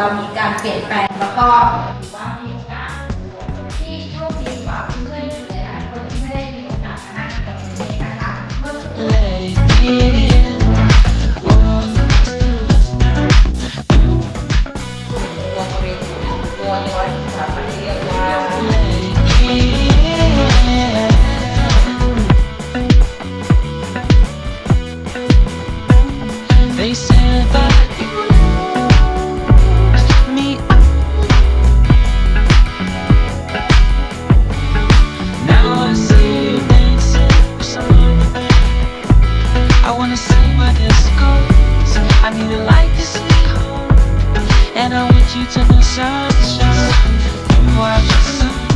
เรามีการเปลี่ยนแปลงแล้วก็ถือว่ามีโอกาสที่โชคดีกว่าเพื่อนๆหลายคนที่ไม่ได้มีโอกาสมนั่งกับเราเอนะคะ I need a light this week, and I want you to. You are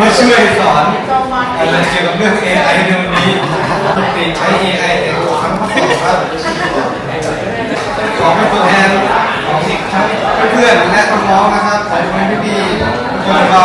มาช่วยสอนอะไรเกี่ยวกับเรื่อง AI เรื่องนี้ปกติใช้ AI แต่ขอคอบครับขอเป็นตัวแทนของเด็กทั้เพื่อนและน้องๆนะครับขอให้พี่ๆทุกคนเรา